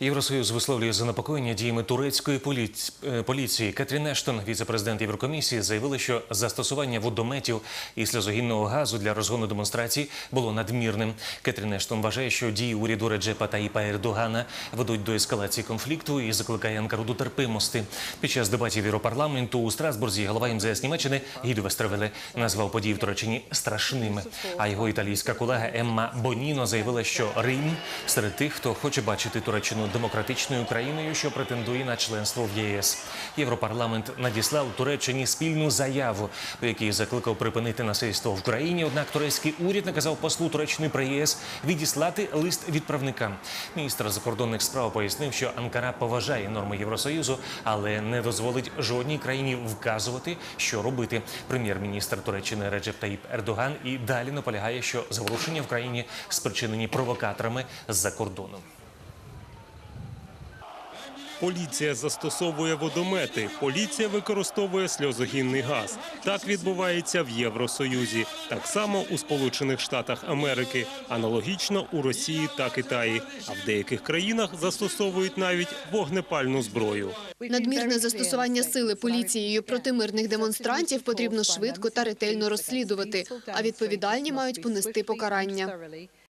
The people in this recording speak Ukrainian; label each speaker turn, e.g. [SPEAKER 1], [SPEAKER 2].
[SPEAKER 1] Євросоюз висловлює занепокоєння діями турецької е, поліції. Кетрін Ештон, віце-президент Єврокомісії, заявили, що застосування водометів і сльозогінного газу для розгону демонстрацій було надмірним. Кетрін Ештон вважає, що дії уряду Реджепа Таїпа Ердогана ведуть до ескалації конфлікту і закликає Анкару до терпимості. Під час дебатів Європарламенту у Страсбурзі голова МЗС Німеччини Гіду Вестревеле назвав події в Туреччині страшними. А його італійська колега Емма Боніно заявила, що Рим серед тих, хто хоче бачити Туреччину демократичною країною, що претендує на членство в ЄС. Європарламент надіслав Туреччині спільну заяву, у якій закликав припинити насильство в країні. Однак турецький уряд наказав послу Туреччини при ЄС відіслати лист відправникам. Міністр закордонних справ пояснив, що Анкара поважає норми Євросоюзу, але не дозволить жодній країні вказувати, що робити. Прем'єр-міністр Туреччини Реджеп Таїп Ердоган і далі наполягає, що заворушення в країні спричинені провокаторами з-за кордону.
[SPEAKER 2] Поліція застосовує водомети. Поліція використовує сльозогінний газ. Так відбувається в Євросоюзі. Так само у Сполучених Штатах Америки, аналогічно у Росії та Китаї. А в деяких країнах застосовують навіть вогнепальну зброю.
[SPEAKER 3] Надмірне застосування сили поліцією проти мирних демонстрантів потрібно швидко та ретельно розслідувати, а відповідальні мають понести покарання.